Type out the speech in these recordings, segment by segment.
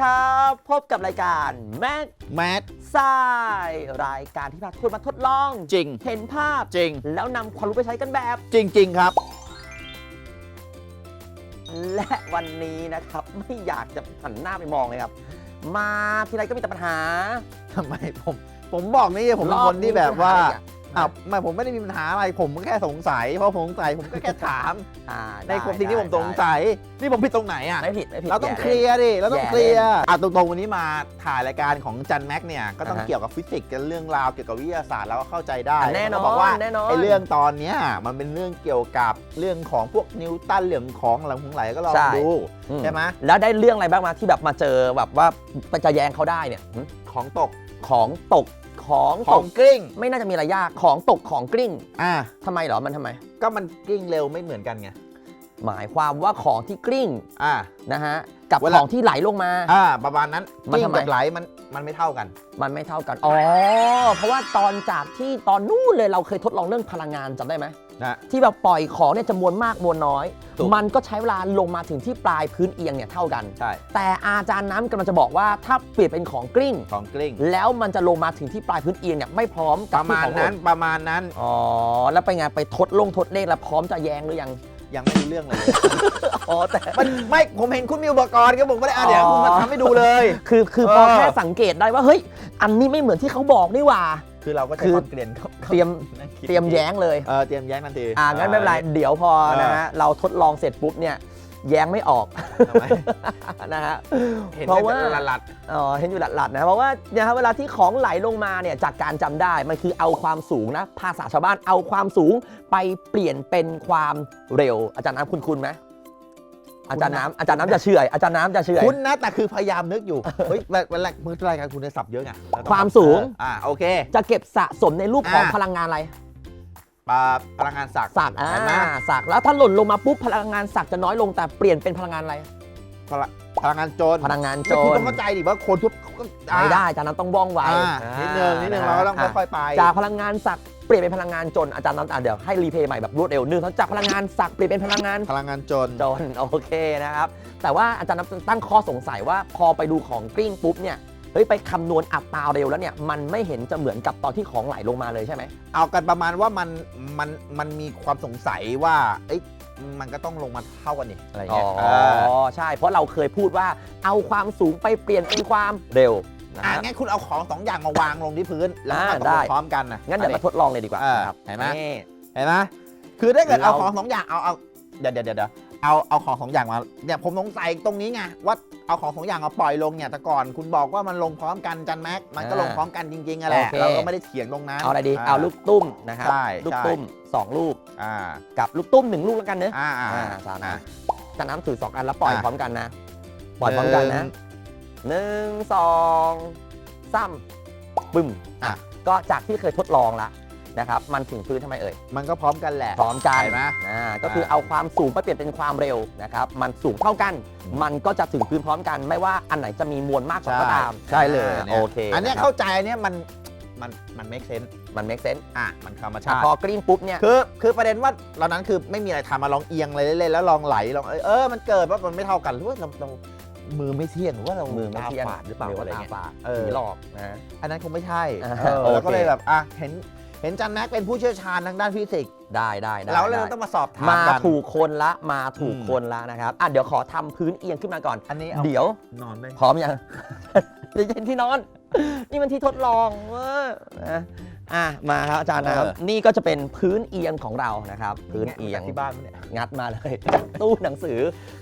ครับ พบกับรายการแม็กแมทไซรายการที่พาทุกคนมาทดลอง จริง เห็นภาพจริง แล้วนำความรู้ไปใช้กันแบบ จริง ๆ ครับ และวันนี้นะครับไม่อยากจะหันหน้าไปมองเลยครับ มาทีไรก็มีแต่ปัญหา ทำไมผม ผมบอกนี่ผมเป็นคนที่แบบว่าอบนี้ปัญห อะไรอะอ้าวไม่ผมไม่ได้มีปัญหาอะไร ผมก็แค่สงสัย เพราะผมสงสัยผมก็แค่ถาม อ่าในได้ความสิ่งที่ผมสงได้สัย นี่ผมผิดตรงไหนอะไม่ผิดไม่ผิดเราต้องแย่ เคลียร์ดิ เราต้องแย่เคลียร์เล่นอะตรงๆวันนี้มาถ่ายรายการของจันแม็กเนี่ย ก็ต้องอ่าฮะเกี่ยวกับฟิสิกส์กันเรื่องราวเกี่ยวกับวิทยาศาสตร์เราก็เข้าใจได้อะแน่นอนเขาบอกว่าแน่นอนไอ้เรื่องตอนเนี้ยมันเป็นเรื่องเกี่ยวกับเรื่องของพวกนิวตันเรื่องของหลังของไหลก็ลองใช่ ดูอืใช่ไหมแล้วได้เรื่องอะไรบ้างมาที่แบบมาเจอแบบว่าจะแยงเขาได้เนี่ยหึของตกของตก ของขตอกงกลิ้งไม่น่าจะมีอะไรยากของตกของกลิ้งอ่าทำไมเหรอมันทำไม ก็มันกลิ้งเร็วไม่เหมือนกันไงหมายความว่าของที่กลิ้งอ่า นะฮะกับเวลา ของที่ไหลลงมา อ่าประมาณนั้นมันกลิ้งทำไม กับไหลมันมันไม่เท่ากันมันไม่เท่ากันอ๋อเพราะว่าตอนจากที่ตอนนู้นเลยเราเคยทดลองเรื่องพลังงานจำได้ไหม นะที่แบบปล่อยของเนี่ยจะมวลมากมวลน้อย ถูกมันก็ใช้เวลาลงมาถึงที่ปลายพื้นเอียงเนี่ยเท่ากัน ใช่ แต่อาจารย์น้ำกำลังจะบอกว่าถ้าเปลี่ยนเป็นของกลิ้ง ของกลิ้ง แล้วมันจะลงมาถึงที่ปลายพื้นเอียงเนี่ยไม่พร้อมปกับระมาณที่ของนั้นหล่ประมาณนั้นอ๋อแล้วไปไงไปทดลงทดเลขแล้วพร้อมจะแยงหรือยัง ยังไม่รู้เรื่องเลย อ๋อแต่ มันไม่ผมเห็นคุณมีอุปกรณ์ก็ผมไม่ได้อะเดี๋ยวอ๋อคุณมาทำให้ดูเลย คือคือพอเออ แค่สังเกตได้ว่าเฮ้ย อันนี้ไม่เหมือนที่เขาบอกนี่หว่า คือเราก็ใช้คือความเกลียนเข้าเตรียมนั่งคิดเตรียมแย้งเลยเออเตรียมแย้งทันทีอ่างั้นไม่เป็นไรเดี๋ยวพอเออนะฮะเราทดลองเสร็จปุ๊บเนี่ยแย้งไม่ออกทำไม นะฮะ เห็นเพราะว่าแต่หลัดอ๋อเห็นอยู่หลัดๆนะเพราะว่าเนี่ยครับเวลาที่ของไหลลงมาเนี่ยจากการจำได้มันคือเอาความสูงนะภาษาชาวบ้านเอาความสูงไปเปลี่ยนเป็นความเร็ว อาจารย์น้ำคุณคุณไหม อาจารย์น้ำอาจารย์น้ำจะเฉื่อยอาจารย์น้ำจะเฉื่อยๆคุณนะแต่คือพยายามนึกอยู่ เฮ้ยเวลามือรายการคุณได้สับเยอะไงเรต้องความสูงเอออ่าโอเค จะเก็บสะสมในรูปของอ่าพลังงานอะไรปลาพลังงานสักสักอ่าเห็นไหมสักแล้วถ้าหล่นลงมาปุ๊บพลังงานสักจะน้อยลงแต่เปลี่ยนเป็นพลังงานอะไรพลังพลังงานโจรพลังงานโจไม่คุณรต้องเข้าใจดิว่าคนทุกอ่าไม่ได้อาจารย์น้ำต้องว่องไวอ่านิดนึงนิดนึงเราก็ต้องะค่อยๆไปจากพลังงานสัก เปลี่ยนเป็นพลังงานจนอาจารย์น้ำอะเดี๋ยวให้รีเพย์ใหม่แบบรวดเร็วหนึ่งจากพลังงานสักเปลี่ยนเป็นพลังงานพลังงานโจรจนโอเคนะครับ แต่ว่าอาจารย์น้ำตั้งข้อสงสัยว่าพอไปดูของกลิ้งปุ๊บเนี่ยเฮ้ยไปคำนวณอัตราเร็วแล้วเนี่ยมันไม่เห็นจะเหมือนกับตอนที่ของไหลลงมาเลยใช่ไหมเอากันประมาณว่ามันมันมันมีความสงสัยว่าเอ้ยมันก็ต้องลงมาเท่ากันนี่อะไรอ๋อเงี้ยเออใช่ เพราะเราเคยพูดว่าเอาความสูงไปเปลี่ยนเป็นความเร็ว นะอะฮะ งั้นคุณเอาของสองอย่างมาวางลงที่พื้นแล้วอ่ามาตกได้ลงพร้อมกันนะงั้นเดี๋ยวมาทดลองเลยดีกว่าเออครับเห็นไหมนี่ เห็นไหมคือถ้าเกิดเราเอาของสองอย่างเอาเอาเดี๋ยวเดี๋ยวเดี๋ยวเดี๋ยวเอาเอาของสองอย่างมาเนี่ยผมสงสัยตรงนี้ไงว่าเอาของสองอย่างมาปล่อยลงเนี่ยแต่ก่อนคุณบอกว่ามันลงพร้อมกันจันแม็กมันก็ลงพร้อมกันจริงๆอะแหละเราก็ไม่ได้เถียงตรงนั้นเอาอะไรดีเอาลูกตุ้มนะครับใช่ลูกใช่ตุ้มสองลูกอ่ากับลูกตุ้มหนึ่งลูกแล้วกันเนอะอ่าอ่าอ่าอ่าสานะจะน้ำถือสองอันแล้วปล่อยอะ พร้อมกันนะ ปล่อยพร้อมกันนะห นึ่งสองสามปึ้มอะ ก็จากที่เคยทดลองละนะครับ มันถึงพื้นทำไมเอ่ย มันก็พร้อมกันแหละ พร้อมกันเห็นไหม อ่าก็คือเอาความสูงไปเปลี่ยนเป็นความเร็วนะครับ มันสูงเท่ากันอืมมันก็จะถึงพื้นพร้อมกัน ไม่ว่าอันไหนจะมีมวลมากกว่าก็ตามใช่เลยอ่านี่ยโอเคอันเนี้ยะครับเข้าใจอันเนี้ยมันมันมัน make sense มัน make sense อะมันธรรมแต่ชาติพอกลิ้งปุ๊บเนี่ย คือคือประเด็นว่าเรานั้นคือไม่มีอะไรทำมาลองเอียงอะไรเล่นๆแล้วลองไหลลองเออเออมันเกิดว่ามันไม่เท่ากันหรือว่าเราเรา มือไม่เที่ยงหรือว่าเรามือไม่เที่ยงตาฝาดหรือเปล่าหรือว่าอะไรตาเงี้ยฝาดเออผีหลอกนะอันนั้นคงไม่ใช่อ่าเออโอเคแล้วก็เลยแบบอะเห็นเห็นจันแม็กเป็นผู้เชี่ยวชาญทางด้านฟิสิกส์ได้ได้ได้แล้วเลยได้ต้องมาสอบถามมากันถูกคนละมาถูกอืมคนละนะครับอะเดี๋ยวขอทำพื้นเอียงขึ้นมาก่อนอันนี้เอาเดี๋ยวนอนได้พร้อมยังเดี๋ยวเย็นที่นอน นี่มันที่ทดลองเว้ยนะ อะมาครับอาจารย์นะครับนี่ก็จะเป็นพื้นเอียงของเรานะครับ พื้นเอียง ที่บ้านมั้ยเนี่ย งัดมาเลยตู้หนังสือ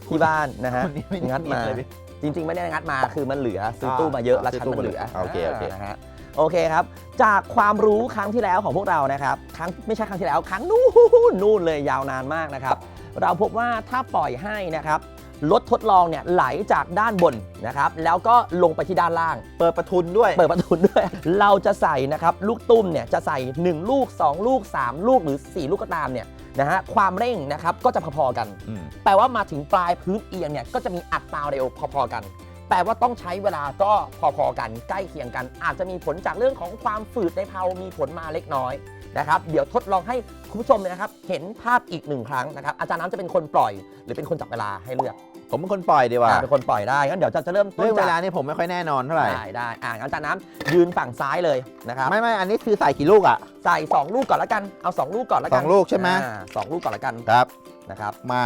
ที่บ้านนะฮะ คนนี้ไม่ได้งัดมา เลยพี่จริงๆ ไม่ได้งัดมาคือมันเหลือซื้อออตู้มาเยอะอ๋อแล้วซื้อชั้นตู้มันเหลือมาโอเคโอเค นะฮะโอเคครับ จากความรู้ครั้งที่แล้วของพวกเรานะครับครั้งไม่ใช่ครั้งที่แล้วครั้งนู้นนู่นเลยยาวนานมากนะครับ เราพบว่าถ้าปล่อยให้นะครับ รถทดลองเนี่ยไหลจากด้านบนนะครับแล้วก็ลงไปที่ด้านล่าง เปิดประทุนด้วย เปิดประตูด้วย เราจะใส่นะครับลูกตุ้มเนี่ยจะใส่ 1 ลูก 2 ลูก 3 ลูกหรือ 4 ลูกก็ตามเนี่ยนะฮะความเร่งนะครับก็จะพอๆกันอืมแปลว่ามาถึงปลายพื้นเอียงเนี่ยก็จะมีอัตราเร็วพอๆกันแปลว่าต้องใช้เวลาก็พอๆกันใกล้เคียงกัน อาจจะมีผลจากเรื่องของความฝืดในเพลามีผลมาเล็กน้อยนะครับ เดี๋ยวทดลองให้คุณผู้ชมเนี่ยนะครับ เห็นภาพอีกหนึ่งครั้งนะครับ อาจารย์น้ำจะเป็นคนปล่อย หรือเป็นคนจับเวลาให้เลือก ผมเป็นคนปล่อยดีกว่า อ่าเป็นคนปล่อยได้งั้นเดี๋ยวจะจะเริ่มต้นเรื่องเวจากลานี่ผมไม่ค่อยแน่นอนเท่าไหร่ ได้ได้อ่างั้นอาจารย์น้ำยืนฝั่งซ้ายเลยนะครับไม่ไม่อันนี้คือใส่กี่ลูกอะ ใส่2ลูกก่อนแล้วกันเอา2ลูกก่อนแล้วกันสองลูกใช่ไหม อ่าสองลูกก่อนแล้วกันครับ นะครับมา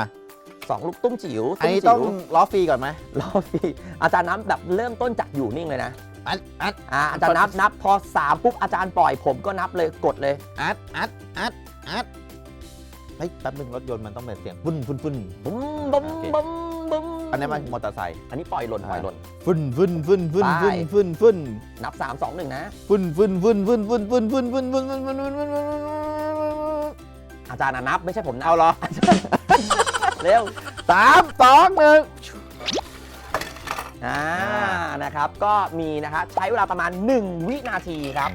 สองลูกตุ้มจิ๋วอันนี้จิ๋วต้องล้อฟรีก่อนไหมรอฟรีอาจารย์น้ำแบบเริ่มต้นจากอยู่นิ่งเลยนะอัดอัดอ่าอาจารย์นับนับพอสามปุ๊บอาจารย์ปล่อยผมก็นับเลยกดเลย อัดอัดอัดอัดเฮ้ยแป๊บนึงรถยนต์มันต้องเป็นเสียงฟุ้นฟุ้นฟุ้น บุ้มบุ้มโอเค บุ้มบุ้ม อันนี้มันมอเตอร์ไซค์อันนี้ปล่อยหล่นปล่อยหล่นฟุ้นฟุ้นฟุ้นฟุ้นไปฟุ้นฟุ้นฟุ้นนับ 3 2 1 นะฟุ้นฟุ้นฟุ้นฟุ้นฟุ้นฟุ้นฟุ้นฟุ้นฟุ้นฟุ้นฟุ้นฟุ้นฟุ้นฟุ้นอาจารย์น่ะนับไม่ใช่ผมนัเอาบเหรอเร็วสามสองหนึ่งอ่านะครับก็มีนะครับใช้เวลาประมาณ1วินาทีครับ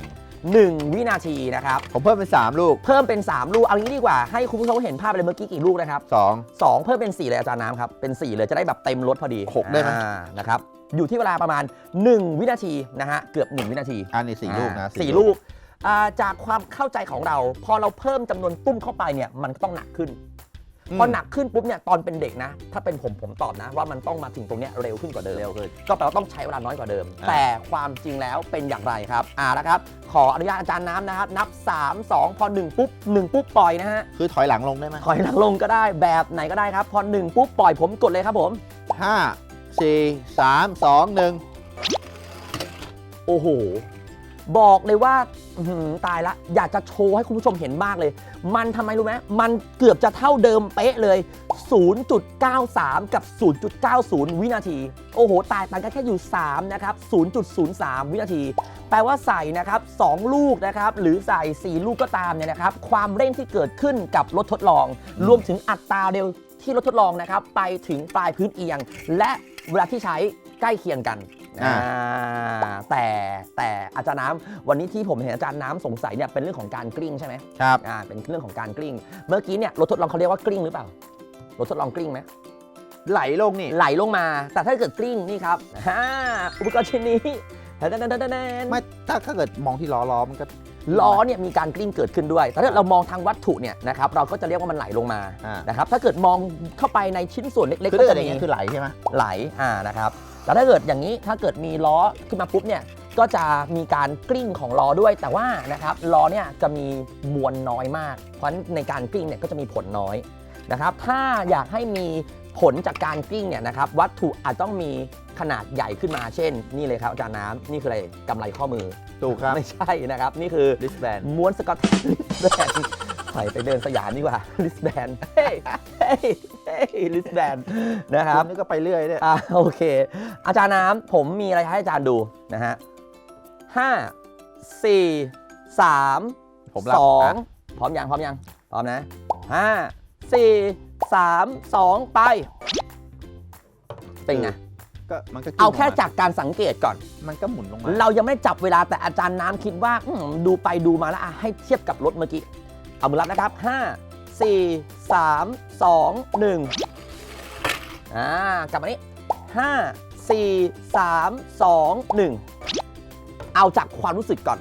1 วินาทีนะครับ ผมเพิ่มเป็นสามลูก เพิ่มเป็น 3 ลูก เอางี้ดีกว่า ให้คุณผู้ชมเห็นภาพเลยเมื่อกี้กี่ลูกนะครับสอง2เพิ่มเป็น 4 เลยอาจารย์น้ำครับ เป็น 4 เลยจะได้แบบเต็มรถพอดีหกได้ไหม อ่านะครับ อยู่ที่เวลาประมาณ 1 วินาทีนะฮะ เกือบ 1 วินาทีอันนี้สี่ลูกนะอ่าสี่ลูกอ่าจากความเข้าใจของเรา พอเราเพิ่มจำนวนตุ้มเข้าไปเนี่ย มันก็ต้องหนักขึ้น พอหนักขึ้นปุ๊บเนี่ยตอนเป็นเด็กนะ ถ้าเป็นผมผมตอบนะ ว่ามันต้องมาถึงตรงเนี้ยเร็วขึ้นกว่าเดิมเร็วขึ้นก็แปลว่าต้องใช้เวลาน้อยกว่าเดิมอ่าแต่ความจริงแล้วเป็นอย่างไรครับอ่าแล้วครับ ขออนุญาตอาจารย์น้ำนะครับนับ 3 2 พอ 1 ปุ๊บ 1 ปุ๊บปล่อยนะฮะคือถอยหลังลงได้ไหมถอยหลังลงก็ได้แบบไหนก็ได้ครับ พอ 1 ปุ๊บปล่อยผมกดเลยครับผมห้าสี่สามสองหนึ่งโอ้โห บอกเลยว่าตายละอยากจะโชว์ให้คุณผู้ชมเห็นมากเลย มันทำไมรู้ไหมมันเกือบจะเท่าเดิมเป๊ะเลย 0.93 กับ 0.90 วินาที โอ้โห ตายต่างกันแค่อยู่ 3 นะครับ 0.03 วินาที แปลว่าใส่นะครับ 2 ลูกนะครับ หรือใส่ 4 ลูกก็ตามเนี่ยนะครับ ความเร่งที่เกิดขึ้นกับรถทดลอง รวมถึงอัตราเร็วที่รถทดลองนะครับ ไปถึงปลายพื้นเอียง และเวลาที่ใช้ใกล้เคียงกัน อ่าอ่า แต่แต่อาจารย์น้ำวันนี้ที่ผมเห็นอาจารย์น้ำสงสัยเนี่ยเป็นเรื่องของการกลิ้งใช่ไหมครับ อ่าเป็นเรื่องของการกลิ้ง เมื่อกี้เนี่ยรถทดลองเขาเรียกว่ากลิ้งหรือเปล่ารถทดลองกลิ้งไหมไหลลงนี่ ไหลลงมา แต่ถ้าเกิดกลิ้งนี่ครับฮ่าอุปกรณ์ชิ้นนี้แทนแทนแทนแทนไม่ถ้าถ้าเกิดมองที่ล้อล้อมันก็ ล้อเนี่ยมีการกลิ้งเกิดขึ้นด้วย แต่ถ้าเรามองทางวัตถุเนี่ยนะครับเราก็จะเรียกว่ามันไหลลงมาอ่านะครับ ถ้าเกิดมองเข้าไปในชิ้นส่วนเล็กๆคือก็ถ้าเกิจะดอย่างมีเงี้ยคือไหลใช่ไหมไหลอ่านะครับ แต่ถ้าเกิดอย่างนี้ถ้าเกิดมีล้อขึ้นมาปุ๊บเนี่ยก็จะมีการกลิ้งของล้อด้วย แต่ว่านะครับล้อเนี่ยจะมีมวลน้อยมาก เพราะฉะนั้นในการกลิ้งเนี่ยก็จะมีผลน้อยนะครับถ้าอยากให้มีผลจากการกลิ้งเนี่ยนะครับวัตถุอาจต้องมีขนาดใหญ่ขึ้นมาเช่น นี่เลยครับอาจารย์น้ำนี่คืออะไรกำไรข้อมือ ถูกครับ ไม่ใช่นะครับ นี่คือลิสแบนม้วนสกอตลิสแบน ใส่ไปเดินสยามดีกว่าลิสแบนเฮ้ยเฮ้ยเฮ้ยลิสแบนนะครับนี่ก็ไปเรื่อยเนี่ยอ่าโอเค อาจารย์น้ำผมมีอะไรให้อาจารย์ดูนะฮะห้าสี่สามผมรับสองอะพร้อมยังพร้อมยังพร้อมนะห้าสี่สามสองไปเป็นไงก็มันก็กิ้งเอาแค่ลงมจากการสังเกตก่อน มันก็หมุนลงมา เรายังไม่จับเวลาแต่อาจารย์น้ำคิดว่าอืมดูไปดูมาแล้วอะให้เทียบกับรถเมื่อกี้ เอามือรับนะครับ 5 4 3 2 1อ่ากลับมานี้ 5 4 3 2 1 เอาจากความรู้สึกก่อน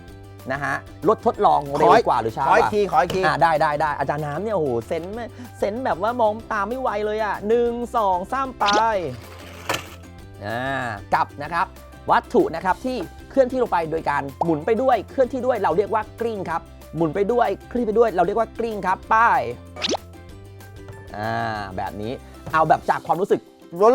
นะฮะรถทดลองเร็วกว่าหรือช้าขออีกกว่าทีขออีกทีอ่าได้ได้ได้อาจารย์น้ำเนี่ยโอ้โหเซนส์ไม่เซนส์แบบว่ามองตามไม่ไวเลยอะหนึ่งสองสามไปอ่ากลับนะครับ วัตถุนะครับที่เคลื่อนที่ลงไปโดยการหมุนไปด้วยเคลื่อนที่ด้วยเราเรียกว่ากลิ้งครับ หมุนไปด้วยคลี่ไปด้วย เราเรียกว่ากลิ้งครับป้ายอ่าแบบนี้เอาแบบจากความรู้สึก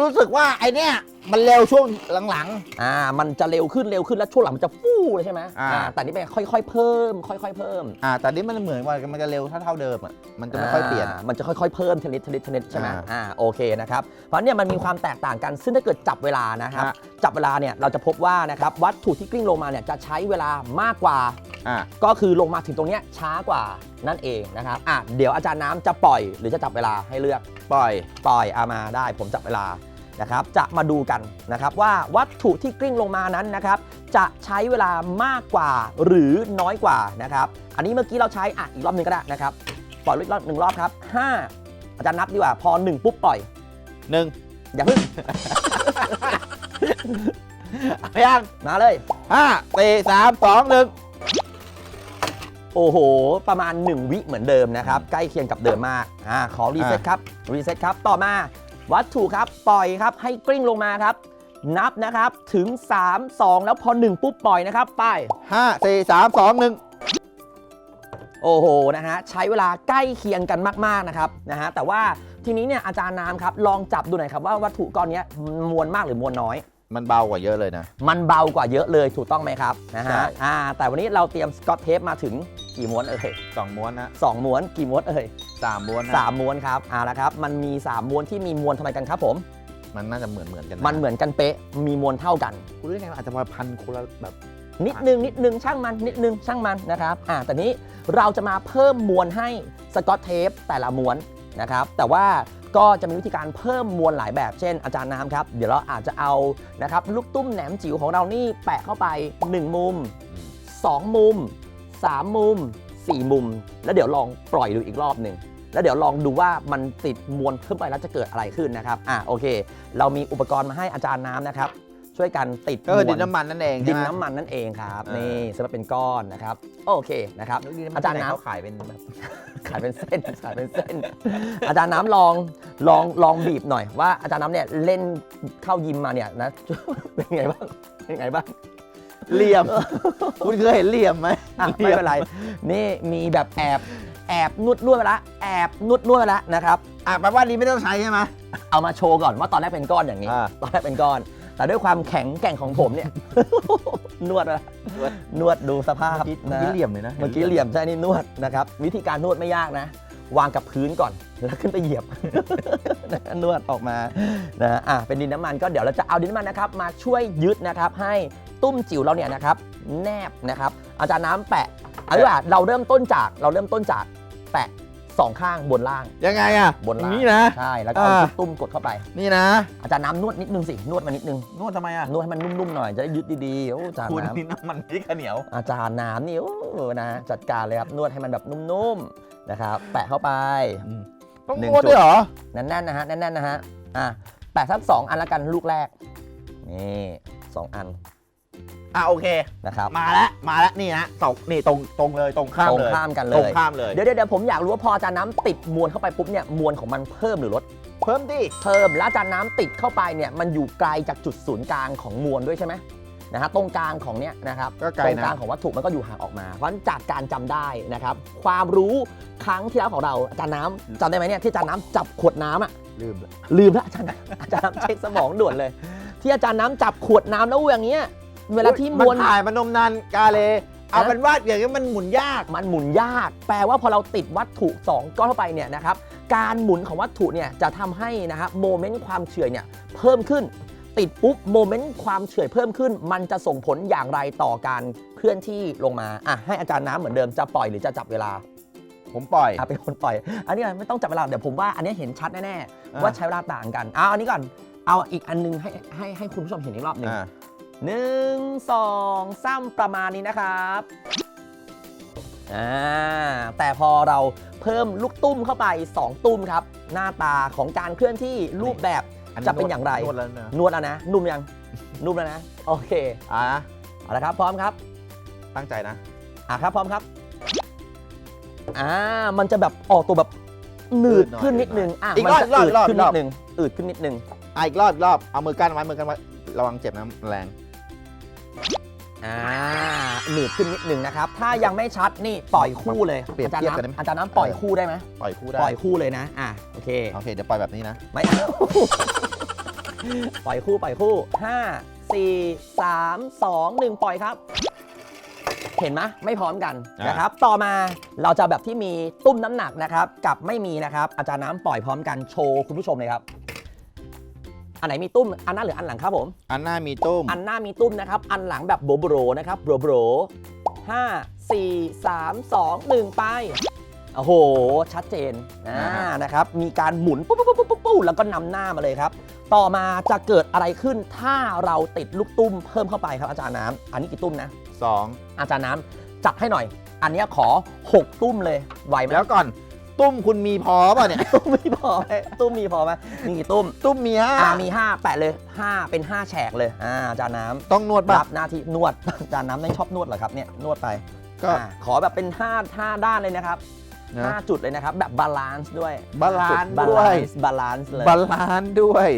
รู้สึกว่าไอเนี้ย มันเร็วช่วงหลัง อ่ามันจะเร็วขึ้นเร็วขึ้นแล้วช่วงหลังมันจะฟู่เลยใช่ไหมอ่าแต่นี่ไปค่อยๆเพิ่ม ค่อยๆเพิ่มๆอ่าแต่นี่มันเหมือนว่ามันจะเร็วเท่าเท่าเดิมอะมันจะไม่ค่อยเปลี่ยนามันจะค่อยๆเพิ่มทีนิดทีนิดทีนิดใช่ไหมอ่าอ่าโอเคนะครับเพราะเนี่ยมันมีความแตกต่างกันซึ่งถ้าเกิดจับเวลานะครับ ฮะ จับเวลาเนี่ยเราจะพบว่านะครับวัตถุที่กลิ้งลงมาเนี่ยจะใช้เวลามากกว่า อ่า ก็คือลงมาถึงตรงเนี้ยช้ากว่านั่นเองนะครับอะเดี๋ยวอาจารย์น้ำจะปล่อยหรือจะจับเวลาให้เลือกปล่อย ปล่อยเอามาได้ผมจับเวลา นะครับจะมาดูกันนะครับว่าวัตถุที่กลิ้งลงมานั้นนะครับจะใช้เวลามากกว่าหรือน้อยกว่านะครับอันนี้เมื่อกี้เราใช้อะอีกรอบหนึงก็ได้นะครับปล่อยอีกรอบหนึ่งรอบครับห้าอาจารย์นับดีกว่า พอหนึ่งปุ๊บปล่อยหนึ่งอย่าเพิ่งพยังมาเลยห้าสี่สามสองหนึ่งโอ้โห ประมาณ 1 วิเหมือนเดิมนะครับ ใกล้เคียงกับเดิมมากอ่าขอรีเซ็ตครับรีเซ็ตครับต่อมา วัตถุครับปล่อยครับให้กลิ้งลงมาครับ นับนะครับถึง 3 2 แล้วพอ 1 ปุ๊บปล่อยนะครับไป ห้าสี่สามสองหนึ่งโอ้โหนะฮะใช้เวลาใกล้เคียงกันมากๆนะครับนะฮะแต่ว่าทีนี้เนี่ยอาจารย์น้ำครับลองจับดูหน่อยครับว่าวัตถุก้อนเนี้ยมวลมากหรือมวลน้อย มันเบากว่าเยอะเลยนะ มันเบากว่าเยอะเลยถูกต้องไหมครับนะใช่ ฮะอ่าแต่วันนี้เราเตรียมสกอตเทปมาถึงกี่ม้วนเอ่ยสองม้วนนะสองม้วนกี่ม้วนเอ่ยสามม้วนนะสามม้วนครับเอาละครับ มันมี3ม้วนที่มีมวลทำไมกันครับผม มันน่าจะเหมือนเหมือนกันมันเหมือนกันเป๊ะมีมวลเท่ากัน คุณรู้ได้ไงว่าอาจจะมาพันคนละแบบนิดนึงนิดนึงช่างมันนิดนึงช่างมันนะครับอ่าแต่นี้เราจะมาเพิ่มมวลให้สกอตเทปแต่ละม้วนนะครับแต่ว่าก็จะมีวิธีการเพิ่มมวลหลายแบบเช่นอาจารย์น้ำครับ เดี๋ยวเราอาจจะเอานะครับลูกตุ้มแหนมจิ๋วของเรานี่แปะเข้าไป 1 มุม 2 มุม 3 มุม 4 มุม แล้วเดี๋ยวลองปล่อยดูอีกรอบหนึ่งแล้วเดี๋ยวลองดูว่ามันติดมวลขึ้นไปแล้วจะเกิดอะไรขึ้นนะครับอ่าโอเค เรามีอุปกรณ์มาให้อาจารย์น้ำนะครับ ช่วยกันติดก็คือมวลดินน้ำมันนั่นเองดินใช่ไหมน้ำมันนั่นเองครับอ่านี่นี่สำหรับเป็นก้อนนะครับโอเคนะครับอาจารย์น้ำเขาขายเป็นแบบขายเป็นเส้นขายเป็นเส้น อาจารย์น้ำลองลองลองบีบหน่อยว่าอาจารย์น้ำเนี่ยเล่นเข้ายิมมาเนี่ยนะ เป็นไงบ้างเป็นไงบ้าง เหลี่ยม คุณเคยเห็นเหลี่ยมไหมอะไม่เป็นไร นี่มีแบบแอบแอบนวดนวดไปละแอบนวดนวดไปละนะครับ อะแปลว่านี้ไม่ต้องใช้ใช่ไหม เอามาโชว์ก่อนว่าตอนแรกเป็นก้อนอย่างนี้ อ่า ตอนแรกเป็นก้อน แต่ด้วยความแข็งแกร่งของผมเนี่ย นวดไปละนวดดูสภาพเมื่อนะกี้เหลี่ยมเลยนะ เมื่อกี้เหลี่ยมใช่นี่นวดนะครับ วิธีการนวดไม่ยากนะ วางกับพื้นก่อนแล้วขึ้นไปเหยียบ นวดออกมานะอะเป็นดินน้ำมันก็เดี๋ยวเราจะเอาดินน้ำมันนะครับ มาช่วยยึดนะครับ ให้ ตุ้มจิ๋วเราเนี่ยนะครับแนบนะครับอาจารย์น้ำแปะเอาดีกว่าเราเริ่มต้นจากเราเริ่มต้นจากแปะสองข้างบนล่าง ยังไงอะบนล่างนี่นะ ใช่ แล้วก็เอาอ่า ตุ้มกดเข้าไป นี่นะ อาจารย์น้ำนวดนิดนึงสินวดมานิดนึงนวดทำไมอะนวดให้มันนุ่มๆหน่อยจะได้ยึดดีๆโอ้อาจารย์คุณน้ำนี่น้ำมันพริกข้าวเหนียว อาจารย์น้ำนี่โอ้นะจัดการเลยครับนวดให้มันแบบนุ่มๆนะครับแปะเข้าไป ต้องหนึ่งนวดจุด ด้วยเหรอ แน่นๆนะฮะแน่นๆนะฮะอะแปะสักสองอันละกันลูกแรกนี่สองอัน อะโอเคนะครับ มาแล้วมาแล้วนี่นะตรงนี่ตรงตรงเลยตรงข้ามตรงเลยข้ามกันตเลรงยข้ามเลยเดี๋ยวเดี๋ยวเดี๋ยวผมอยากรู้ว่าพออาจารย์น้ำติดมวลเข้าไปปุ๊บเนี่ยมวลของมันเพิ่มหรือลดเพิ่มดิเพิ่มแล้วอาจารย์น้ำติดเข้าไปเนี่ยมันอยู่ไกลจากจุดศูนย์กลางของมวลด้วยใช่ไหมนะฮะตรงกลางของเนี้ยนะครับก็ไกลตรงนะกลางของวัตถุมันก็อยู่ห่างออกมาเพราะฉะนั้นจากการจำได้นะครับความรู้ครั้งที่แล้วของเราอาจารย์น้ำจำได้ไหมเนี่ยที่อาจารย์น้ำจับขวดน้ำอะลืมลืมแล้วอาจารย์น้ำอาจารย์น้ำเช็คสมองด่วนเลย ที่อาจารย์น้ำจับขวดน้ำแล้วอย่างเงี้ย เวลาที่มวลนถ่ายมานมนานกาเล เอาเป็นว่าอย่างนี้มันหมุนยาก มันหมุนยาก แปลว่าพอเราติดวัตถุ 2 ก้อนเข้าไปเนี่ยนะครับ การหมุนของวัตถุเนี่ยจะทำให้นะครับโมเมนต์ความเฉื่อยเนี่ยเพิ่มขึ้น ติดปุ๊บโมเมนต์ความเฉื่อยเพิ่มขึ้น มันจะส่งผลอย่างไรต่อการเคลื่อนที่ลงมา อะให้อาจารย์น้ำเหมือนเดิมจะปล่อยหรือจะจับเวลา ผมปล่อย อะเป็นคนปล่อย อันนี้ไม่ต้องจับเวลา เดี๋ยวผมว่าอันนี้เห็นชัดแน่อ่าๆว่าใช้เวลาต่างกัน เอาอันนี้ก่อน เอาอีกอันนึงให้ให้ให้คุณผู้ชมเห็นอีกรอบหนึ่งอ่า หนึ่งสองสามประมาณนี้นะครับอ่าแต่พอเราเพิ่มลูกตุ้มเข้าไป 2 ตุ้มครับ หน้าตาของการเคลื่อนที่รูปแบบจะเป็นอย่างไร นวดแล้วนะนวดแล้วนะ นุ่มยัง นุ่มแล้วนะ โอเคอะเอาละครับพร้อมครับตั้งใจนะอะครับพร้อมครับอ่ามันจะแบบออกตัวแบบหนืดขึ้นนิดนึงอะอีกมันรอบจะรอบอืดรอบขึ้นรนิอบ ดนึงอืดขึ้นนิดนึง อะอีกรอบอีกรอบเอามือกั้นไว้มือกั้นไว้ระวังเจ็บนะแรง อ่าหนืดขึ้นนิดนึงนะครับ ถ้ายังไม่ชัดนี่ปล่อยคู่เลยเปรียบอาจารเทียบย์กันได้ไหม น้ำอาจารย์น้ำปล่อยคู่ได้ไหมปล่อยคู่ได้ปล่อยคู่เลยนะอะโอเค โอเคเดี๋ยวปล่อยแบบนี้นะ ไม่เอา ปล่อยคู่ปล่อยคู่ 5 4 3 2 1 ปล่อยครับ เห็นไหมไม่พร้อมกันอ่าน นะครับ ต่อมาเราจะแบบที่มีตุ้มน้ำหนักนะครับ กับไม่มีนะครับ อาจารย์น้ำปล่อยพร้อมกันโชว์คุณผู้ชมเลยครับ อันไหนมีตุ้ม อันหน้าหรืออันหลังครับผม อันหน้ามีตุ้ม อันหน้ามีตุ้มนะครับ อันหลังแบบโบรโบรนะครับโบรโบรห้าสี่สามสองหนึ่งไป โอ้โห ชัดเจนอ่าอ่าฮะนะครับ มีการหมุนปุ๊บปุ๊บปุ๊บปุ๊บปุ๊บแล้วก็นำหน้ามาเลยครับ ต่อมาจะเกิดอะไรขึ้นถ้าเราติดลูกตุ้มเพิ่มเข้าไปครับอาจารย์น้ำอันนี้กี่ตุ้มนะสองอาจารย์น้ำจัดให้หน่อย อันเนี้ยขอ 6 ตุ้มเลยไหวไหมแล้วก่อน ตุ้มคุณมีพอป่ะเนี่ย ตุ้มมีพอไหมตุ้มมีพอไหมมีกี่ตุ้ม ตุ้มมีห้าอ่ามี 5 แปะเลย 5 เป็น 5 แฉกเลย อ่าอาจารย์น้ำต้องนวดป่ะ รับหน้าที่นวด อาจารย์น้ำไม่ชอบนวดเหรอครับเนี่ยนวดไปก็ อ่าขอแบบเป็น5 5ด้านเลยนะครับนะ5จุดเลยนะครับ แบบบาลานซ์ด้วยบาลานซ์บาด้วยลานซ์บาลานซ์เลยบาลานซ์ด้วย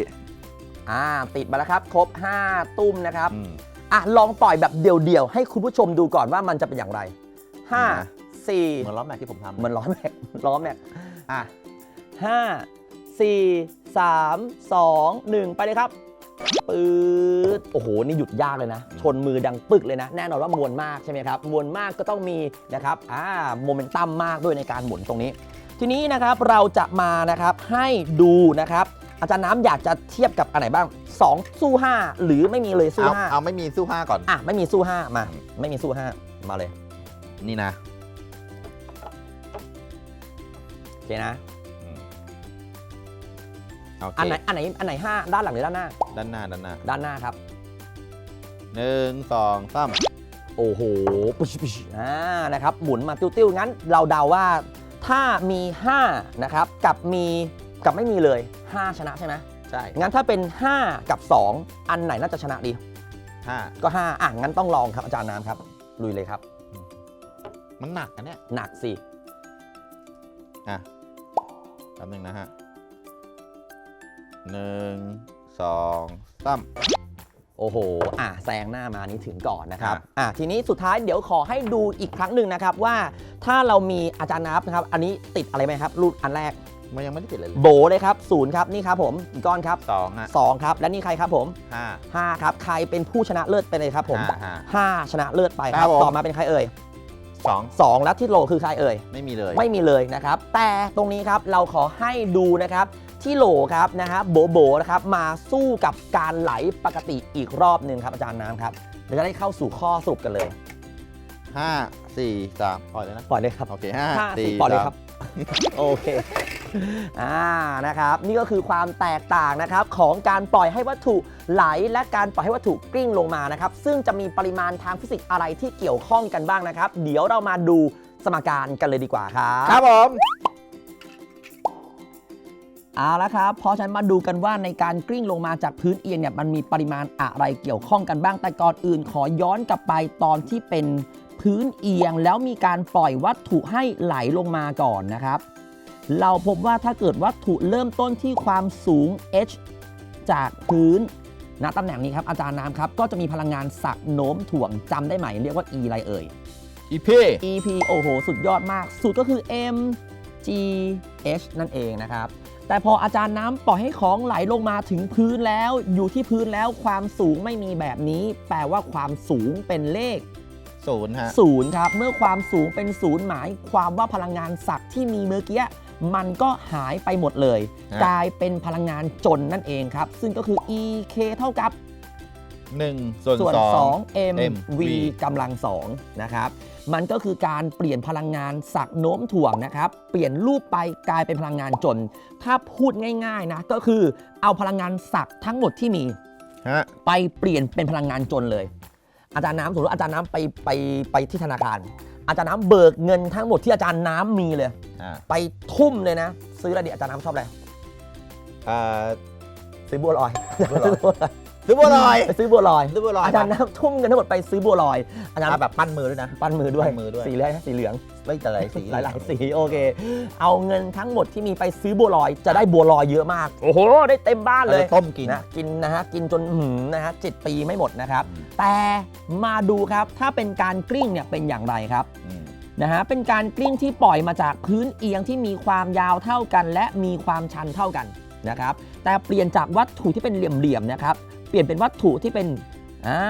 อ่าติดมาแล้วครับ ครบ 5 ตุ้มนะครับ อืม อะลองปล่อยแบบเดี่ยวๆ ให้คุณผู้ชมดูก่อนว่ามันจะเป็นอย่างไร นะ 5 4เหมือนล้อแม็กที่ผมทำเหมือนล้อแม็กล้อแม็กอะห้าสี่สามสองหนึ่งไปเลยครับปื๊ดโอ้โห นี่หยุดยากเลยนะ ชนมือดังปึกเลยนะ แน่นอนว่ามวลมากใช่ไหมครับ มวลมากก็ต้องมีนะครับ อ่า โมเมนตัมมากด้วยในการหมุนตรงนี้ ทีนี้นะครับ เราจะมานะครับ ให้ดูนะครับ อาจารย์น้ำอยากจะเทียบกับอันไหนบ้าง 2 สู้ 5 หรือไม่มีเลยสู้เอา5เอาไม่มีสู้ห้าก่อน อะ ไม่มีสู้ 5 มา ไม่มีสู้ 5 มาเลย นี่นะ เคนะอืมโอเคอันไหนอันไหนอันไหน5ด้านหลังหรือด้านหน้า ด้านหน้าด้านหน้าด้านหน้าครับหนึ่งสองสามโอ้โหปุ๊ชปุ๊ชอ่านะครับหมุนมาติ้วๆงั้น เราเดาว่าถ้ามี 5 นะครับ กับมีกับไม่มีเลย 5 ชนะใช่ไหมใช่งั้นถ้าเป็น 5 กับ 2 อันไหนน่าจะชนะดี ห้าก็ 5 อะ งั้นต้องลองครับอาจารย์น้ำครับ ลุยเลยครับ มันหนักอันเนี้ยหนักสิ อะ แป๊บหนึงนะฮะหนึ่งสองสาม โอ้โห อะแซงหน้ามานี้ถึงก่อนนะครับอะอะทีนี้สุดท้ายเดี๋ยวขอให้ดูอีกครั้งหนึ่งนะครับว่าถ้าเรามีอาจารย์นับนะครับ อันนี้ติดอะไรไหมครับ รูปอันแรก มันยังไม่ได้ติดเลยเลยโบเลยครับศูนย์ครับนี่ครับผมกี่ก้อนครับสองฮะสองครับ และนี่ใครครับผมห้า5ครับ ใครเป็นผู้ชนะเลิศไปเลยครับผมห้าห้า5ชนะเลิศไปคครัรับบผม ต่อมาเป็นใครเอ่ย สอง2แล้วที่โหลคือใครเอ่ย ไม่มีเลย ไม่มีเลยนะครับ แต่ตรงนี้ครับเราขอให้ดูนะครับที่โหลครับนะครับโบโบนะครับมาสู้กับการไหลปกติอีกรอบหนึ่งครับอาจารย์น้ำครับเราจะได้เข้าสู่ข้อสรุปกันเลยห้าสี่สามปล่อยเลยนะ ปล่อยเลยครับ โอเคห้าห้าสี่สี่ปล่อยเลยสามครับ โอเค อ่านะครับนี่ก็คือความแตกต่างนะครับของการปล่อยให้วัตถุไหล และการปล่อยให้วัตถุกลิ้งลงมานะครับซึ่งจะมีปริมาณทางฟิสิกส์อะไรที่เกี่ยวข้องกันบ้างนะครับ เดี๋ยวเรามาดูสมการกันเลยดีกว่าครับครับผมเอาละครับ เพราะฉะนั้นมาดูกันว่าในการกลิ้งลงมาจากพื้นเอียงเนี่ยมันมีปริมาณอะไรเกี่ยวข้องกันบ้าง แต่ก่อนอื่นขอย้อนกลับไปตอนที่เป็นพื้นเอียงแล้วมีการปล่อยวัตถุให้ไหลลงมาก่อนนะครับ เราพบว่าถ้าเกิดวัตถุเริ่มต้นที่ความสูง h จากพื้นณตำแหน่งนี้ครับอาจารย์น้ำครับก็จะมีพลังงานสักโน้มถ่วงจำได้ไหม เรียกว่า e อะไรเอ่ยอีพี่ EP โอ้โห สุดยอดมากสูตรก็คือ m g h นั่นเองนะครับ แต่พออาจารย์น้ำปล่อยให้ของไหลลงมาถึงพื้นแล้ว อยู่ที่พื้นแล้วความสูงไม่มีแบบนี้ แปลว่าความสูงเป็นเลขศูนย์ฮะศูนย์ครับ เมื่อความสูงเป็นศูนย์หมายความว่าพลังงานศักที่มีเมื่อกี้ มันก็หายไปหมดเลย ฮะ กลายเป็นพลังงานจนนั่นเองครับ ซึ่งก็คือ e k เท่ากับหนึ่งส่วนส่วนสอง2 m m v v กำลัง2นะครับ มันก็คือการเปลี่ยนพลังงานสักโน้มถ่วงนะครับ เปลี่ยนรูปไปกลายเป็นพลังงานจน ถ้าพูดง่ายๆนะก็คือเอาพลังงานสักทั้งหมดที่มี ฮะ ไปเปลี่ยนเป็นพลังงานจนเลย อาจารย์น้ำสมมติว่าอาจารย์น้ำไปไปไปที่ธนาคาร อาจารย์น้ำเบิกเงินทั้งหมดที่อาจารย์น้ำมีเลย อ่าไปทุ่มเลยนะ ซื้ออะไรดีอาจารย์น้ำชอบอะไรอ่า ซื้อบัวลอยบัวลอย ซื้อ บัวลอย ไปซื้อบัวลอย ซื้อบัวลอย อาจารย์น้ำทุ่มเงินทั้งหมดไปซื้อบัวลอย อาจารย์อ่าแบบปั้นมือด้วยนะ ปั้นมือด้วยปั้นมือด้วยสีอะไรนะสีเหลือง ไม่แต่หลายสีหลายๆสีโอเค เอาเงินทั้งหมดที่มีไปซื้อบัวลอย จะได้บัวลอยเยอะมาก โอ้โห ได้เต็มบ้านเลเลยยต้มกินนะกินนะฮะ กินจนหืมนะฮะจิตปีไม่หมดนะครับอืมแต่มาดูครับ ถ้าเป็นการกลิ้งเนี่ยเป็นอย่างไรครับอืมนะฮะ เป็นการกลิ้งที่ปล่อยมาจากพื้นเอียงที่มีความยาวเท่ากัน และมีความชันเท่ากันนะครับ แต่เปลี่ยนจากวัตถุที่เป็นเหลี่ยมๆนะครับ เปลี่ยนเป็นวัตถุที่เป็นอ่า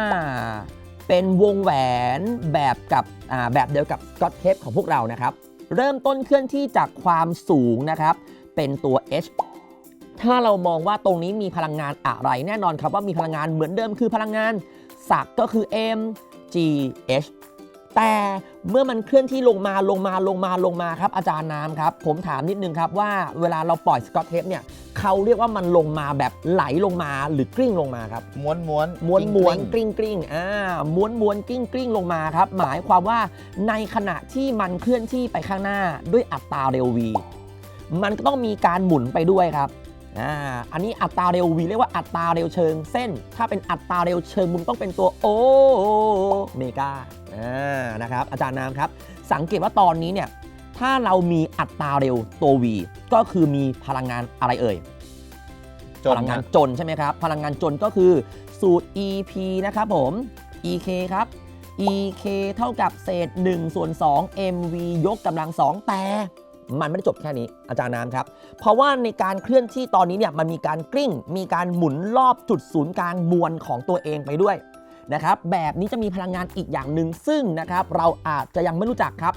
เป็นวงแหวนแบบกับอ่าแบบเดียวกับสกอตเทปของพวกเรานะครับ เริ่มต้นเคลื่อนที่จากความสูงนะครับ เป็นตัว h ถ้าเรามองว่าตรงนี้มีพลังงานอะไรแน่นอนครับว่ามีพลังงานเหมือนเดิมคือพลังงานศักก็คือ m g h แต่เมื่อมันเคลื่อนที่ลงมาลงมาลงมาลงมาครับอาจารย์น้ำครับ ผมถามนิดนึงครับว่าเวลาเราปล่อยสกอตเทปเนี่ยเขาเรียกว่ามันลงมาแบบไหลลงมาหรือกลิ้งลงมาครับ ม้วนม้วนม้วนม้วนกกลิ้งลิ้งกลิ้งอ่าม้วนม้วนกลิ้งกลิ้งลงมาครับ หมายความว่าในขณะที่มันเคลื่อนที่ไปข้างหน้าด้วยอัตราเร็ว v มันก็ต้องมีการหมุนไปด้วยครับ อ่าอันนี้อัตราเร็ว v เรียกว่าอัตราเร็วเชิงเส้น ถ้าเป็นอัตราเร็วเชิงมุมต้องเป็นตัวโอเมกาอ่านะครับ อาจารย์น้ำครับ สังเกตว่าตอนนี้เนี่ย ถ้าเรามีอัตราเร็วตัว v ก็คือมีพลังงานอะไรเอ่ยจพนลังงานนะจนใช่ไหมครับ พลังงานจนก็คือสูตร EP นะครับผม EK ครับ EK เท่ากับเศษ1ส่วน2 MV ยกกำลัง2แต่ มันไม่ได้จบแค่นี้อาจารย์น้ำครับ เพราะว่าในการเคลื่อนที่ตอนนี้เนี่ยมันมีการกลิ้ง มีการหมุนรอบจุดศูนย์กลางมวลของตัวเองไปด้วยนะครับแบบนี้จะมีพลังงานอีกอย่างหนึ่งซึ่งนะครับเราอาจจะยังไม่รู้จักครับ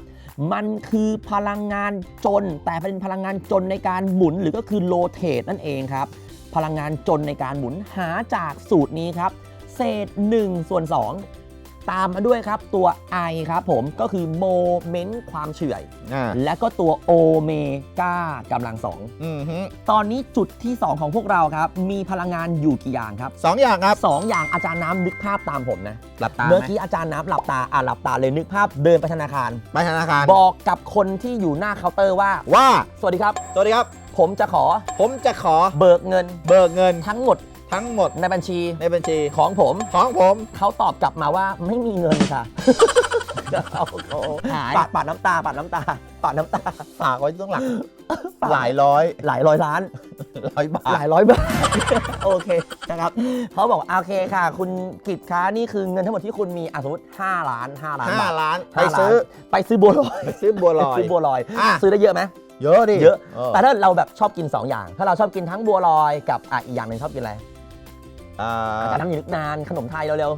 มันคือพลังงานจน แต่เป็นพลังงานจนในการหมุนหรือก็คือโลเทตนั่นเองครับ พลังงานจนในการหมุนหาจากสูตรนี้ครับ เศษ1ส่วน2 ตามมาด้วยครับตัว I ครับผมก็คือโมเมนต์ความเฉื่อย อ่าและก็ตัวโอเมก้ากำลังสองอืมฮึตอนนี้จุดที่ 2 ของพวกเราครับ มีพลังงานอยู่กี่อย่างครับสองอย่างครับ สองอย่างอาจารย์น้ำนึกภาพตามผมนะหลับตาเมื่อไหมกี้อาจารย์น้ำหลับตาอ่าหลับตาเลยนึกภาพเดินไปธนาคาร ไปธนาคารบอกกับคนที่อยู่หน้าเคาน์เตอร์ว่า ว่า สวัสดีครับ สวัสดีครับ ผมจะขอผมจะขอเบิกเงินเบิกเงินทั้งหมด ทั้งหมดในบัญชีในบัญชีของผมของผมเขาตอบกลับมาว่าไม่มีเงินค่ะโอ้โหหายปาดปาดน้ำตาปาดน้ำตาปาดน้ำตาฝากไว้ต้องหลักฝากหลายร้อย หลายร้อยล้านร้อยบาหทลายร้อยบาทโอเคนะครับเขาบอกโอเคค่ะ คุณกิจค้านี่คือเงินทั้งหมดที่คุณมีอะสมมติ5ล้าน5ล้านห้าบาทล้านไปห้าล้านซื้อไปซื้อบัวลอยไปซื้อบัวลอยซื้อบัวลอยอะซื้อได้เยอะไหมเยอะดิเยอะเออแต่ถ้าเราแบบชอบกิน 2 อย่าง ถ้าเราชอบกินทั้งบัวลอยกับอะอีกอย่างหนึ่งชอบกินอะไร อ่าอาจารย์ทำอยู่นึกนานขนมไทยเร็ว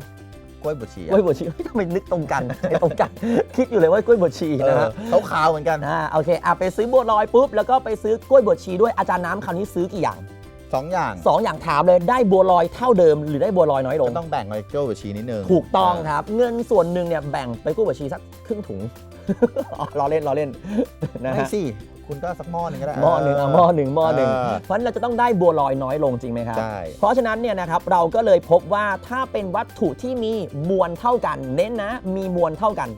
กล้วยบวชชีๆกล้วยบวชชีเฮ้ยทำไมนึกตรงกัน ไม่ตรงกัน คิดอยู่เลยว่ากล้วยบวชชีเอนะอฮะเขาขาวๆเหมือนกันอ่าโอเคอะไปซื้อบัวลอยปุ๊บแล้วก็ไปซื้อกล้วยบวชชีด้วยอาจารย์น้ำคราวนี้ซื้อกี่อย่างสองอย่างสองอย่างถามเลยได้บัวลอยเท่าเดิม หรือได้บัวลอยน้อยลง ก็ต้องแบ่งไว้กล้วยบวชชีนิดนึงถูกต้องครับ เงินส่วนหนึ่งเนี่ยแบ่งไปกล้วยบวชชีสักครึ่งถุง อ๋อรอเล่นรอเล่นเออนะไม่ฮะสิ คุณก็สักหม้อหนึ่งก็ได้หม้อหนึ่งอะหม้อหนึ่งหม้อหนึ่งเเพราะฉะนั้นเราจะต้องได้บัวลอยน้อยลงจริงไหมครับ ใช่ เพราะฉะนั้นเนี่ยนะครับเราก็เลยพบว่าถ้าเป็นวัตถุที่มีมวลเท่ากัน เน้นนะ มีมวลเท่ากัน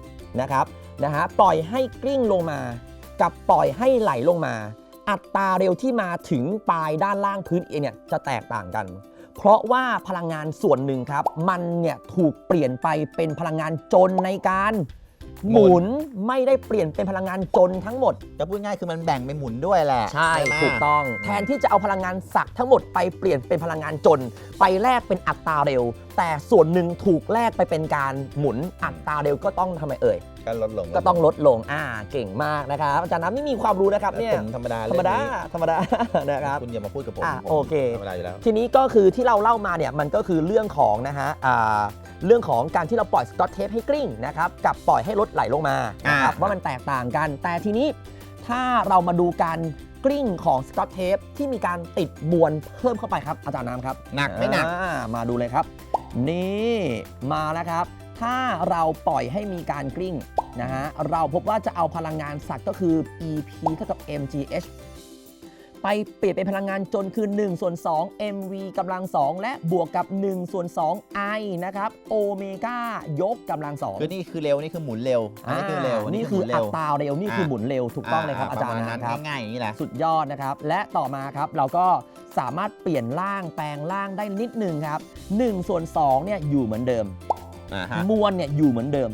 นะครับนะฮะปล่อยให้กลิ้งลงมา กับปล่อยให้ไหลลงมา อัตราเร็วที่มาถึงปลายด้านล่างพื้นเองเนี่ยจะแตกต่างกัน เพราะว่าพลังงานส่วนหนึ่งครับ มันเนี่ยถูกเปลี่ยนไปเป็นพลังงานจนในการ หหมุมุนนไม่ได้เปลี่ยนเป็นพลังงานจนทั้งหมด จะพูดง่ายคือมันแบ่งไปหมุนด้วยแหละ ใช่ไหมถูกต้อง แทนที่จะเอาพลังงานศักทั้งหมดไปเปลี่ยนเป็นพลังงานจน ไปแลกเป็นอัตราเร็ว แต่ส่วนหนึ่งถูกแลกไปเป็นการหมุนอัตราเร็วก็ต้องทำไมเอ่ย ก็ลดลงก็ต้องลดลงอ่าเก่งมากนะครับอาจารย์น้ำนี่มีความรู้นะครับเนี่ยผมธรรมดาธรรมดาเองนี้ธรรมดานะครับคุณอย่ามาพูดกับผมอะผมโอเคธรรมดาอยู่แล้วทีนี้ก็คือที่เราเล่ามาเนี่ยมันก็คือเรื่องของนะฮะอ่าเรื่องของการที่เราปล่อยสกอตเทปให้กลิ้งนะครับกับปล่อยให้รถไหลลงมานะครับอ่าว่ามันแตกต่างกัน แต่ทีนี้ถ้าเรามาดูการกลิ้งของสกอตเทปที่มีการติดบวนเพิ่มเข้าไปครับอาจารย์น้ำครับหนักไม่หนักอ่ามาดูเลยครับ นี่มาแล้วครับ ถ้าเราปล่อยให้มีการกลิ้งนะฮะเราพบว่าจะเอาพลังงานสักก็คือ EP เท่ากับ mgh ไปเปลี่ยนเป็นพลังงานจนคือ 1 ส่วน 2 mv กำลัง 2 และบวกกับ 1 ส่วน 2 i นะครับโอเมก้ายกกำลัง2คือนี่คือเร็ว นี่คือหมุนเร็วอันนี้คือเร็ว นี่คือหมุอัเร็วตราเร็ว นี่คือหมุนเร็วถูกต้องเลยครับอาจารย์ปะมณนั้นนะครับง่ายๆอย่างนี้แหละสุดยอดนะครับ และต่อมาครับเราก็สามารถเปลี่ยนร่างแปลงร่างได้นิดนึงครับ1ส่วน2เนี่ยอยู่เหมือนเดิม อ่าฮะมวลเนี่ยอยู่เหมือนเดิม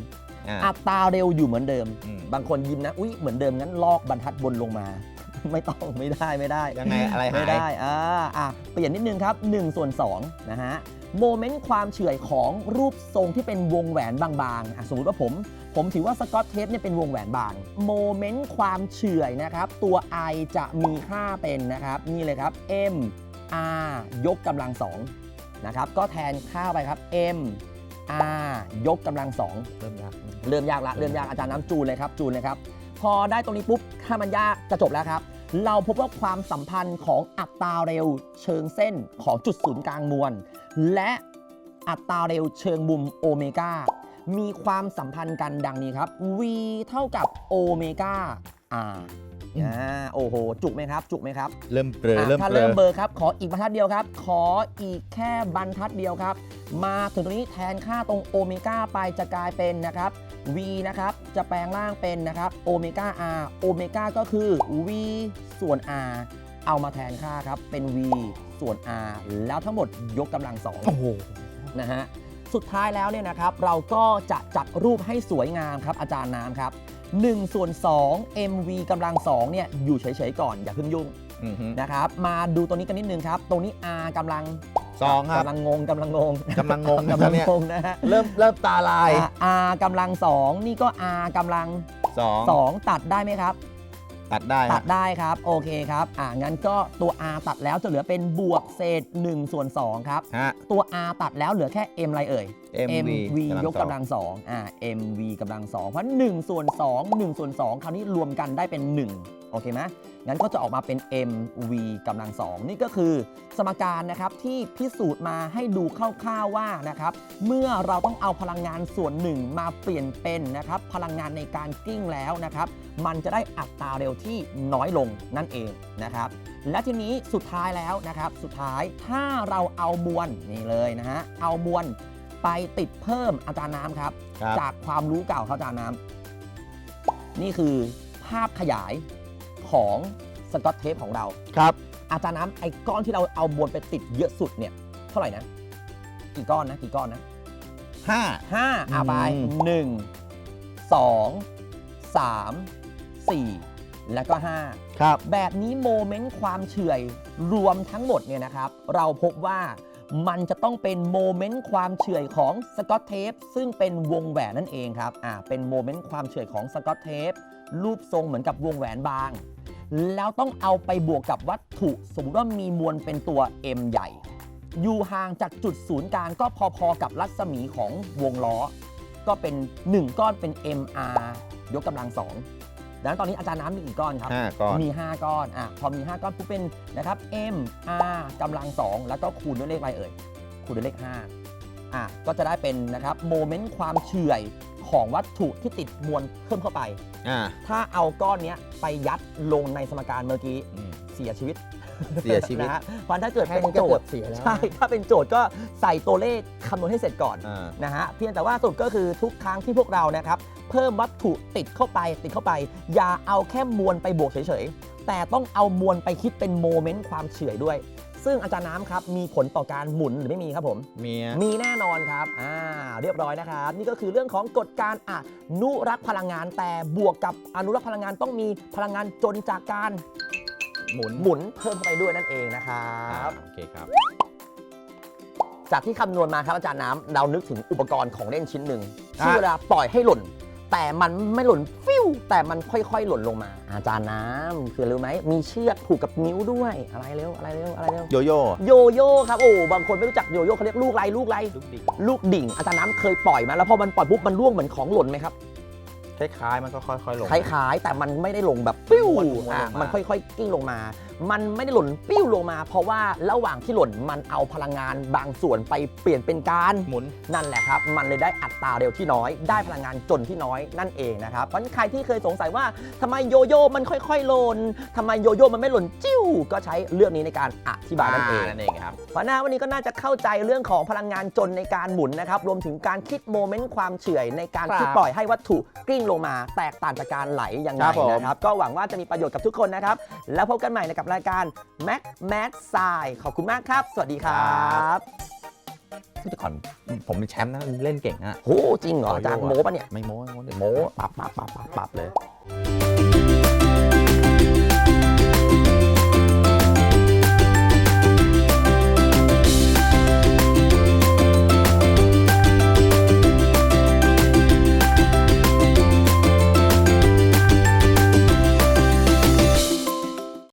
อ่า อัตราเร็วอยู่เหมือนเดิม อืม บางคนยิ้มนะ อุ๊ย เหมือนเดิมงั้นลอกบรรทัดบนลงมา ไม่ต้องไม่ได้ไม่ได้ ยังไงอะไรหาย ไม่ได้ อ่า อะ เปลี่ยนนิดนึงครับ1ส่วน2นะฮะ โมเมนต์ความเฉื่อยของรูปทรงที่เป็นวงแหวนบางๆ อะ สมมติว่าผม ผมถือว่าสกอตเทปเนี่ยเป็นวงแหวนบาง โมเมนต์ความเฉื่อยนะครับ ตัว i จะมีค่าเป็นนะครับ นี่เลยครับ m r ยกกำลังสองนะครับ ก็แทนค่าไปครับ m r ยกกำลังสองเริ่มยากเริ่มยากละเริ่มยากอาจารย์น้ำจูนเลยครับจูนเลยครับ พอได้ตรงนี้ปุ๊บถ้ามันยากจะจบแล้วครับ เราพบว่าความสัมพันธ์ของอัตราเร็วเชิงเส้นของจุดศูนย์กลางมวล และอัตราเร็วเชิงมุมโอเมก้ามีความสัมพันธ์กันดังนี้ครับ v เท่ากับโอเมก้า r อ่าโอ้โห จุกไหมครับ จุกไหมครับเริ่มเปรออะเริ่มถ้าเปรเริ่อมเบอร์ครับ ขออีกบรรทัดเดียวครับ ขออีกแค่บรรทัดเดียวครับ มาถึงตรงนี้แทนค่าตรงโอเมก้าไปจะกลายเป็นนะครับ v นะครับ จะแปลงร่างเป็นนะครับโอเมก้า r โอเมก้าก็คือ v ส่วน r เอามาแทนค่าครับ เป็น v ส่วน r แล้วทั้งหมดยกกำลังสอง โอ้โห นะฮะสุดท้ายแล้วเนี่ยนะครับเราก็จะจัดรูปให้สวยงามครับอาจารย์น้ำครับ 1 ส่วน 2 mv กำลัง2เนี่ยอยู่เฉยๆก่อนอย่าเพิ่งยุ่งอือฮึ นะครับ มาดูตัวนี้กันนิดนึงครับ ตรงนี้ R กำลังสองครับกำลังงงกำลังงงกำลังงงนะกำลังเนี่ย งงนะฮะ เริ่มเริ่มตาลายอะ R กำลัง 2 นี่ก็ R กำลัง สอง 2 ตัดได้ไหมครับ ตัดได้คตัรัดบได้ครับ โอเคครับ อ่างั้นก็ตัว R ตัดแล้วจะเหลือเป็นบวกเศษ1ส่วน2ครับ ฮะ ตัว R ตัดแล้วเหลือแค่ M อะไรเอ่ย MV ยกกำลังสองอ่า MV กำลังสองเพราะ1ส่วน2 1ส่วน2คราวนี้รวมกันได้เป็น 1 โอเคไหม งั้นก็จะออกมาเป็น MV กำลังสองนี่ก็คือสมการนะครับที่พิสูจน์มาให้ดูคร่าวๆว่านะครับเมื่อเราต้องเอาพลังงานส่วนหนึ่งมาเปลี่ยนเป็นนะครับพลังงานในการกลิ้งแล้วนะครับมันจะได้อัตราเร็วที่น้อยลงนั่นเองนะครับและทีนี้สุดท้ายแล้วนะครับสุดท้ายถ้าเราเอามวลนี่เลยนะฮะเอามวลไปติดเพิ่มอาจารย์น้ำครับครับจากความรู้เก่าเขาอาจารย์น้ำนี่คือภาพขยาย ของสกอตเทปของเรา ครับ อาจารย์น้ำไอ้ก้อนที่เราเอามวลไปติดเยอะสุดเนี่ย เท่าไหร่นะ กี่ก้อนนะ กี่ก้อนนะห้า ห้าอะไปอืม หนึ่งสองสามสี่แล้วก็ห้า ครับ แบบนี้โมเมนต์ความเฉื่อยรวมทั้งหมดเนี่ยนะครับ เราพบว่ามันจะต้องเป็นโมเมนต์ความเฉื่อยของสกอตเทปซึ่งเป็นวงแหวนนั่นเองครับอ่าเป็นโมเมนต์ความเฉื่อยของสกอตเทปรูปทรงเหมือนกับวงแหวนบาง แล้วต้องเอาไปบวกกับวัตถุ สมมติว่ามีมวลเป็นตัว M ใหญ่ อยู่ห่างจากจุดศูนย์กลางก็พอๆกับรัศมีของวงล้อ ก็เป็น 1 ก้อนเป็น MR ยกกำลัง2ดังนั้นตอนนี้อาจารย์น้ำมีกี่ก้อนครับ ห้าก่อนมี 5 ก้อนอะพอมี 5 ก้อนปุ๊บเป็นนะครับ M R กำลัง2แล้วก็คูณด้วยเลขอะไรเอ่ยคูณด้วยเลข5 อะก็จะได้เป็นนะครับโมเมนต์ความเฉื่อยของวัตถุที่ติดมวลเพิ่มเข้าไป อ่า ถ้าเอาก้อนเนี้ยไปยัดลงในสมการเมื่อกี้อืมเสียชีวิตเสียชีวิต นะฮะเพราะถ้าเกิดแค่เป็นนี้ก็โจเกืทอบย์เสียแล้วใช่ถ้าเป็นโจทย์ก็ใส่ตัวเลขคำนวณให้เสร็จก่อน อ่า นะฮะเพียงแต่ว่าสรุดก็คือทุกครั้งที่พวกเรานะครับเพิ่มวัตถุติดเข้าไปติดเข้าไป อย่าเอาแค่มวลไปบวกเฉยๆ แต่ต้องเอามวลไปคิดเป็นโมเมนต์ความเฉื่อยด้วย ซึ่งอาจารย์น้ำครับมีผลต่อการหมุนหรือไม่มีครับผม เมียมีแน่นอนครับอ่าเรียบร้อยนะครับ นี่ก็คือเรื่องของกฎการอนุรักษ์พลังงาน แต่บวกกับอนุรักษ์พลังงานต้องมีพลังงานจนจากการหมุนหมุนเพิ่มเข้าไปด้วยนั่นเองนะครับโอเคครับ จากที่คำนวณมาครับอาจารย์น้ำเรานึกถึงอุปกรณ์ของเล่นชิ้นหนึ่งอะที่เวลาปล่อยให้หล่น แต่มันไม่หล่นฟิวแต่มันค่อยๆ หล่นลงมา อาจารย์น้ำคือรู้ไหมมีเชือกผูกกับนิ้วด้วยอะไรเร็วอะไรเร็วอะไรเร็วโยโย่โยโย่ครับโอ้บางคนไม่รู้จักโยโย่เขาเรียกลูกไรลูกไรลูกดิ่งลูกดิ่ง อาจารย์น้ำเคยปล่อยมาแล้วพอมันปล่อยปุ๊บมันร่วงเหมือนของหล่นไหมครับคล้ายๆมันก็ค่อยๆลงคล้ายๆแต่มันไม่ได้ลงแบบปิ้วม้วนลงมาอะมันค่อยๆกิ้งลงมา มันไม่ได้หล่นปิ้วลงมา เพราะว่าระหว่างที่หล่นมันเอาพลังงานบางส่วนไปเปลี่ยนเป็นการหมุน นั่นแหละครับ มันเลยได้อัตราเร็วที่น้อย ได้พลังงานจนที่น้อยนั่นเองนะครับเพราะฉะนั้นใครที่เคยสงสัยว่าทำไมโยโย่มันค่อย ๆหล่นทำไมโยโย่มันไม่หล่นจิ้ว ก็ใช้เรื่องนี้ในการอธิบายนั่นเองนั่นเองครับเพราะหน้าวันนี้ก็น่าจะเข้าใจเรื่องของพลังงานจนในการหมุนนะครับรวมถึงการคิดโมเมนต์ความเฉื่อยในการครับที่ปล่อยให้วัตถุกลิ้งลงมา แตกต่างจากการไหลยังไงครับผมนะครับก็หวังว่าจะมีประโยชน์กับทุกคนนะครับแล้วพบกันใหม่ในกับรายการ Mac Mad s i ขอบคุณมากครับ สวัสดีครับแต่ก่อนผมเป็นแชมป์นะเล่นเก่งอะโหจริงเหรออาจารย์โม้ปะเนี่ย ไม่โม้ไม่โม้โม้ปับปับปับปับปับเลย